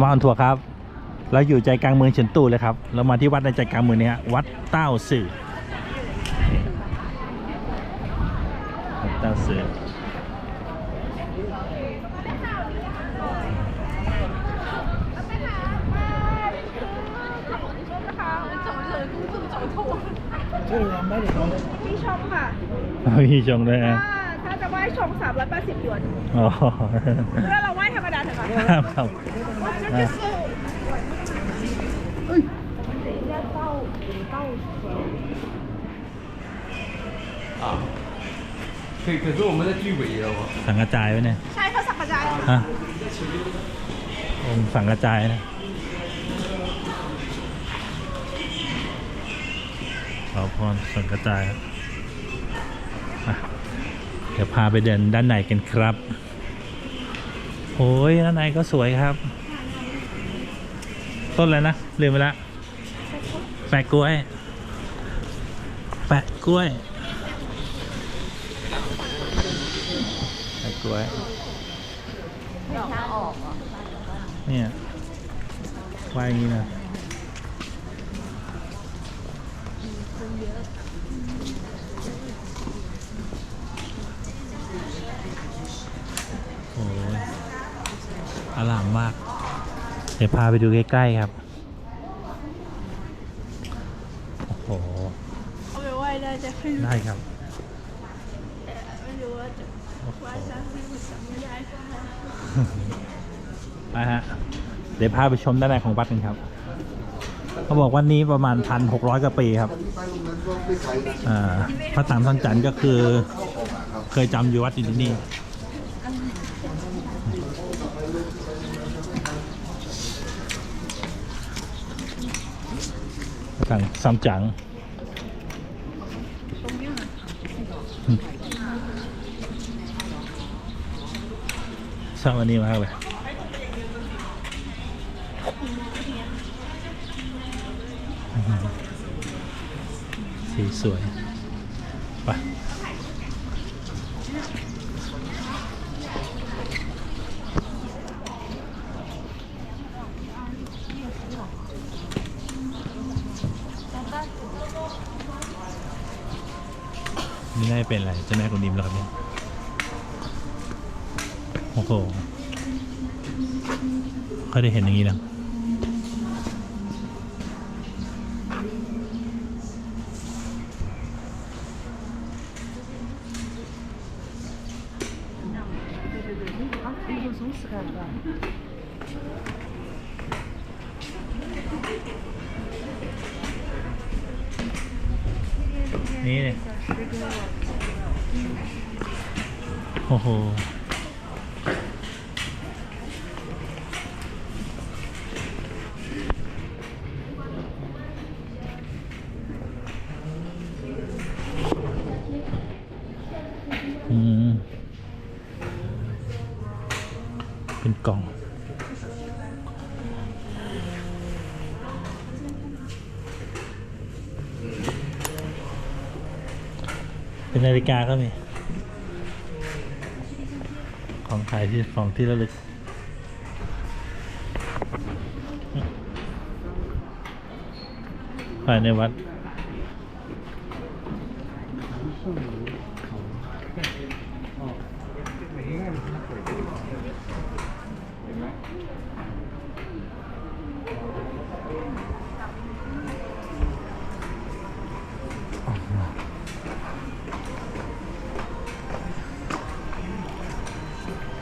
สมาร์ททัวร์ครับ เราอยู่ใจกลางเมืองเฉินตูเลยครับ เรามาที่วัดในใจกลางเมืองนี้ฮะวัดเต้าสื่อวัดเต้าสื่อพี่ชมค่ะมีชงด้วยนะถ้าถ้าจะไหว้ชม380หยวนอ๋อถ้าเราไหว้ธรรมดาเถอะค่ะ ครับครับอ่ะ 啊，可可是我们在剧尾了哦。 สังกระจายไว้เนี่ย ใช่เขาสักกระจาย ฮะองค์สังกระจายนะขอพรสังกระจายครับอ่ะเดี๋ยวพาไปเดินด้านในกันครับ โอ้ยด้านในก็สวยครับ ต้นอะไรนะลืมไปละแปะกล้วย แปะกล้วยแปะกล้วยเนี่ยว่าอย่างนี้นะโอ้ยอลามมาก เดี๋ยวพาไปดูใกล้ๆครับ โอ้โห เอาไปไหว้ได้จะขึ้นได้ครับไม่รู้ว่าจะโอ้โหไหว้ได้หรือจำไม่ได้ค่ะไปฮะ เดี๋ยวพาไปชมด้านในของวัดกันครับ เขาบอกวันนี้ประมาณพันหกร้อยกว่าปีครับ อ่า พระตามสังจันทร์ก็คือ เคยจำอยู่วัดอยู่ที่นี่ พระตามซัมจังชอบอันนี้มากเลยสีสวย ไป นี่น่าเป็นอะไรเจ้าแม่กุนดิมแล้วครับเนี่ยโอ้โหเขาได้เห็นอย่างนี้แล้ว นี่เนี่ยโอ้โหเป็นกล่อง เป็นนาฬิกาก็มี ของขายที่ของที่ระลึก ภายในวัด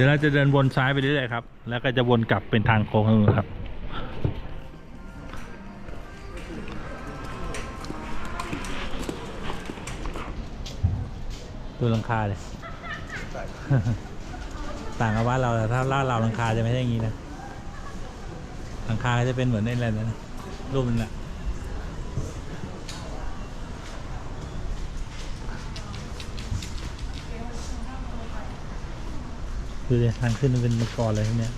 ดี๋ยวเราจะเดินวนซ้ายไปเรื่อยๆครับ แล้วก็จะวนกลับเป็นทางโค้งครับดูหลังคาเลย ต่างกับบ้านเราแต่ถ้าล่าเราหลังคาจะไม่ใช่อย่างนี้นะหลังคาก็จะเป็นเหมือนในแลนด์นะรูปมันแหละ คือทางขึ้นมันเป็นมกรอนเลยทีเนี้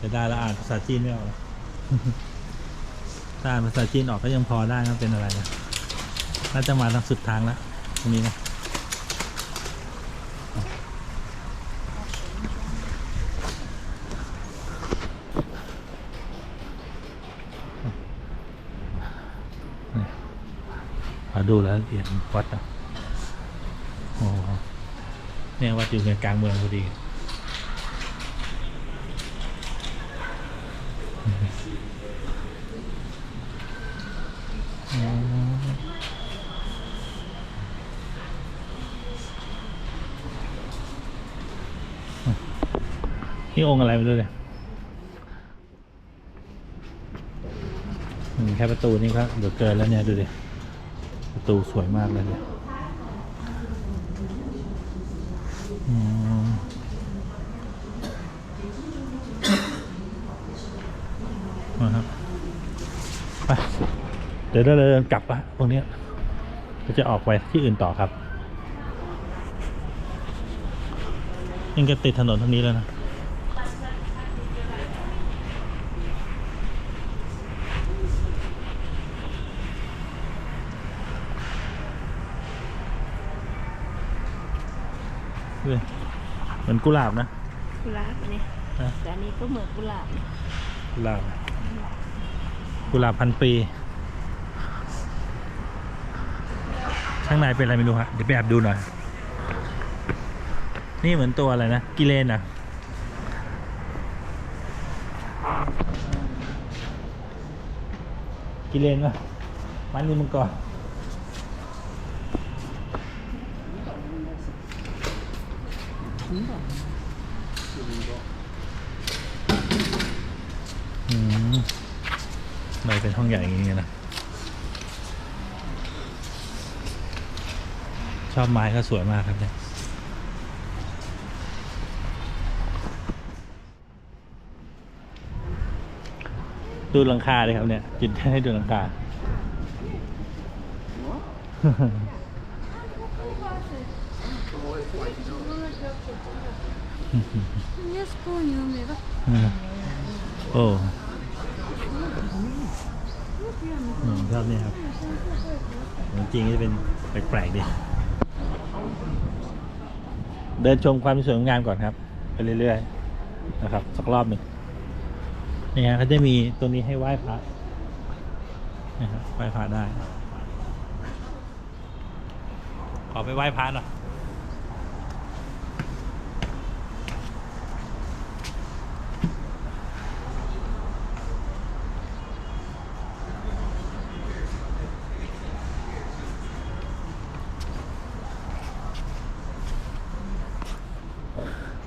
จะได้ละอ่านภาษาจีนไม่ออกถ้าอ่านภาษาจีนออกก็ยังพอได้นะเป็นอะไรนะน่าจะมาทางสุดทางแล้วตรงนี้นะดูแล้วเอียนวัดนะ เนี่ยวัดอยู่ในกลางเมืองพอดีนี่องค์อะไรไม่รู้เลยอืมแค่ประตูนี่ก็เดี๋ยวเกินแล้วเนี่ย ดูดิ ประตูสวยมากเลยเนี่ยอื มาครับไปเดี๋ยวเราเดินกลับอะตรงนี้เราจะออกไปที่อื่นต่อครับยังจะติดถนนทางนี้แล้วนะ เฮ้ยเหมือนกุหลาบนะกุหลาบเนี่ยนะแต่อันนี้ก็เหมือนกุหลาบกุหลาบกุหลาบพันปี ข้างในเป็นอะไรไม่รู้ฮะเดี๋ยวไปแอบดูหน่อย นี่เหมือนตัวอะไรนะกิเลนอะกิเลนปะมันนี่มังกร อืมทำไมเป็นห้องใหญ่อย่างนี้นะ ชอบไม้เขาสวยมากครับเนี่ย ดูหลังคาเลยครับเนี่ย จุดให้ดูหลังคา นี่สกูนิวไหมปะ อืม โอ้อืมชอบเนี่ยครับจริงจะเป็นแปลกๆดีเดินชมความสวยงามก่อนครับ ไปเรื่อยๆนะครับสักรอบหนึ่งนี่ฮะเขาจะมีตัวนี้ให้ไหว้พระนะครับไหว้พระได้ ขอไปไหว้พระหน่อย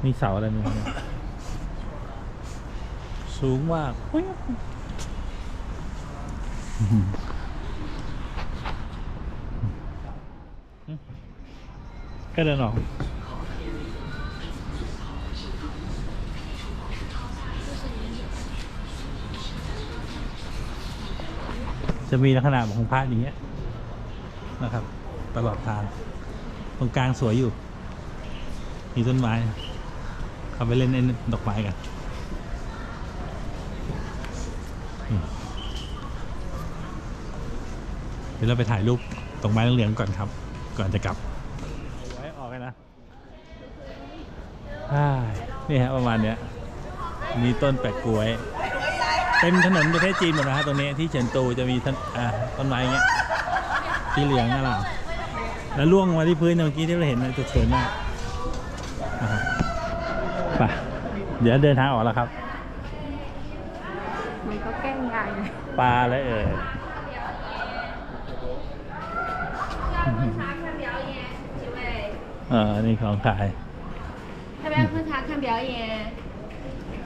มีเสาอะไรไหมครับเนี่ยสูงมากอุ๊ยก็เดินออกจะมีลักษณะของพระอย่างเงี้ยนะครับ ตลอดทาง ตรงกลางสวยอยู่ มีต้นไม้ เขาไปเล่นไอ้ดอกไม้กันอืมเดี๋ยวเราไปถ่ายรูปตรงไม้เหลืองๆก่อนครับ ก่อนจะกลับไว้ออกกันนะอ่านี่ฮะประมาณเนี้ยมีต้นแปะกล้วยเต็มถนนประเทศจีนหมดนะฮะตรงนี้ที่เฉินตูจะมีต้นอ่าต้นไม้เงี้ยสีเหลืองน่ารักแล้วล่วงมาที่พื้นเมื่อกี้ที่เราเห็นนะจะสวยมากนะครับ ไปเดี๋ยวเดินทางออกแล้วครับ มันก็แกล้งยายเลย ปลาอะไรเอ่ย 表演，几位？ เออนี่ของขาย 要不要喝茶看表演？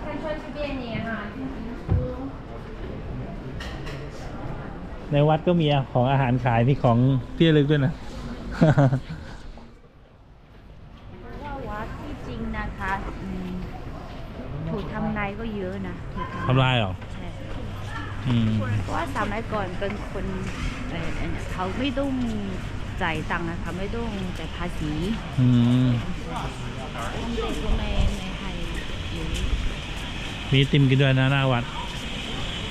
看川剧变年啊，听评书。 ในวัดก็มีของอาหารขายมีของที่ระลึกด้วยนะ ริงนะคะอืมถูกทำนายก็เยอะนะถูกทำลายเหรอใช่อืมเพราะว่าสมัยก่อนเป็นคนเอ่อเอ่อเขาไม่ต้องจ่ายตังค์นะคะไม่ต้องจ่ายภาษีอืมต้องเด็กก็ไม่ไม่ให้เยอะมีไอติมกินด้วยนะหน้าวัด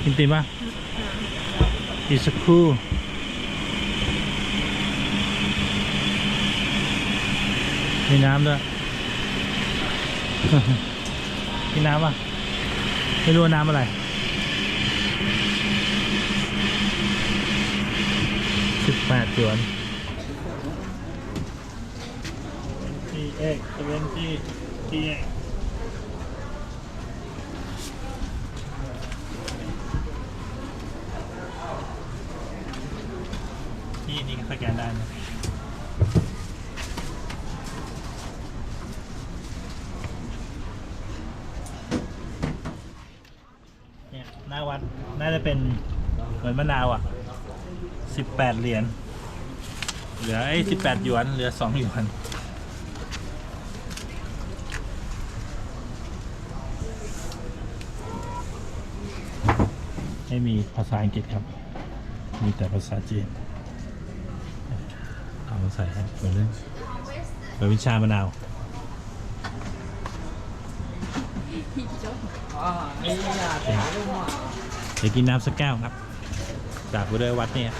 กินไอติมปะอีกสักครู่ มีน้ำด้วย กินน้ำปะไม่รู้น้ำอะไรสิบแปดหยวนที่เอ็กเซเว่นที่ที่เอ็กนี่นี่ก็สแกนได้นะ เนี่ยหน้า วัดน่าจะเป็นเหมือนมะนาวอะสิบแปดเหรียญเหลือไอ้สิบแปดหยวน เหลือสองหยวนไม่มีภาษาอังกฤษครับ มีแต่ภาษาจีน เอามาใส่ให้เปิดเรื่องเปิดวิชามะนาว เดี๋ยวกินน้ำสักแก้วครับจากไปด้วยวัดเนี่ย